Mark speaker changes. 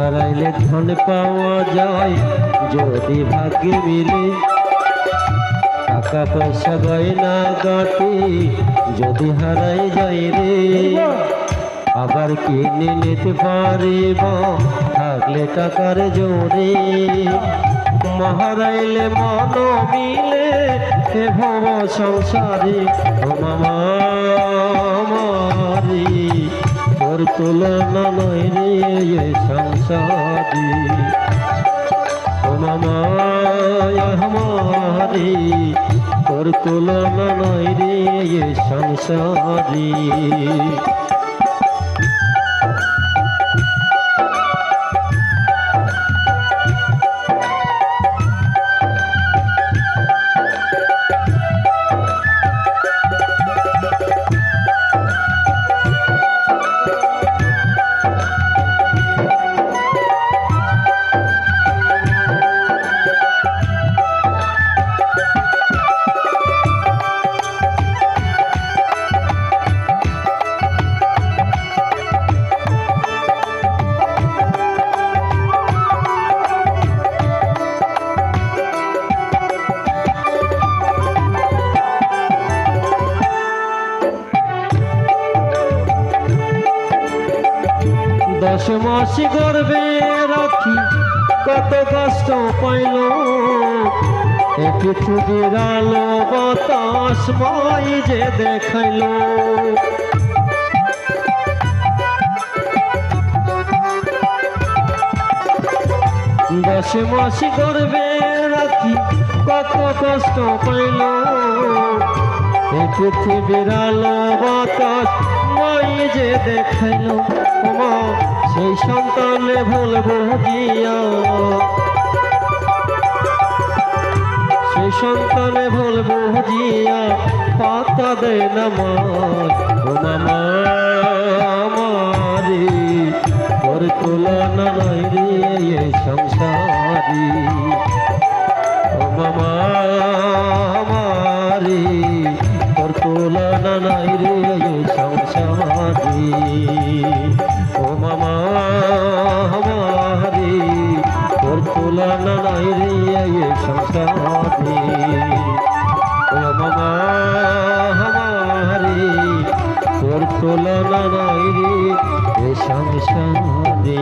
Speaker 1: হারাইলে ধন পাওয়া যায়, যদি ভাগ্যে মিলে। টাকা পয়সা গয়না গাটি যদি হারাই যায় রে। আবার কিনে নিতে পারিব থাকলে টাকার জোরে। মহারাইলে মন মিলে ভব সংসারে মামা তোর তুলনা নয় রে সংসারি সংসারে। ও মামা আমারে তোর তুলনা নয় রে সংসারে। দশ মাস গর্বে রাখি, কত কষ্ট পাইল। এ পৃথিবীর আলো বাতাস মাই যে দেখাইল। দশ মাস গর্বে রাখি, কত কষ্ট পাইল। পৃথিবীর আলো মাই যে দেখাইল। সেই সন্তানে ভুলবো গিয়া সেই সন্তানে ভুলবো জিয়া পাতা দেয় না মা ও মামা, আমারি। তোর তুলনা নাই রে সংসারি। ও মামা, আমারি। তোর তুলনা নাই রে সংসারি। মামা আমারি তোর তুলনা নাই রে সংসারে। ও মামা আমারি তোর তুলনা নাই রে সংসারে।